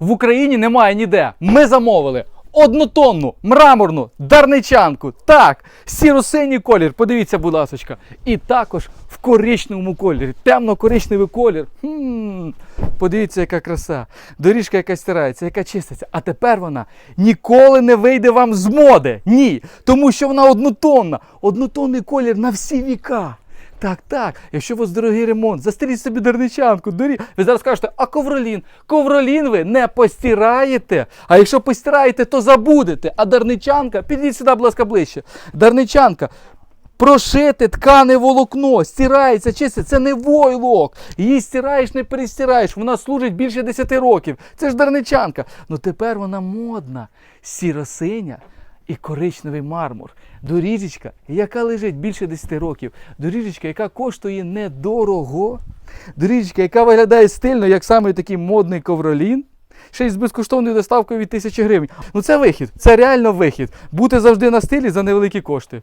В Україні немає ніде. Ми замовили однотонну мраморну дарничанку. Так, сіро-синій колір. Подивіться, будь ласочка. І також в коричневому кольорі. Темно-коричневий колір. Хм, подивіться, яка краса. Доріжка, яка стирається, яка чиститься. А тепер вона ніколи не вийде вам з моди. Ні. Тому що вона однотонна. Однотонний колір на всі віка. Так, так. Якщо у вас дорогий ремонт, застеріть собі дарничанку. Дорі... Ви зараз кажете, а ковролін? Ковролін ви не постираєте. А якщо постираєте, то забудете. А дарничанка, підійдіть сюди, будь ласка, ближче. Дарничанка. Прошите ткане волокно, стирається, чиститься, це не войлок. Її стираєш, не перестираєш. Вона служить більше 10 років. Це ж дарничанка. Ну тепер вона модна, сіро-синя і коричневий мармур. Доріжечка, яка лежить більше 10 років. Доріжечка, яка коштує недорого. Доріжечка, яка виглядає стильно, як саме такий модний ковролін. Ще й з безкоштовною доставкою від тисячі гривень. Ну це вихід, це реально вихід. Бути завжди на стилі за невеликі кошти.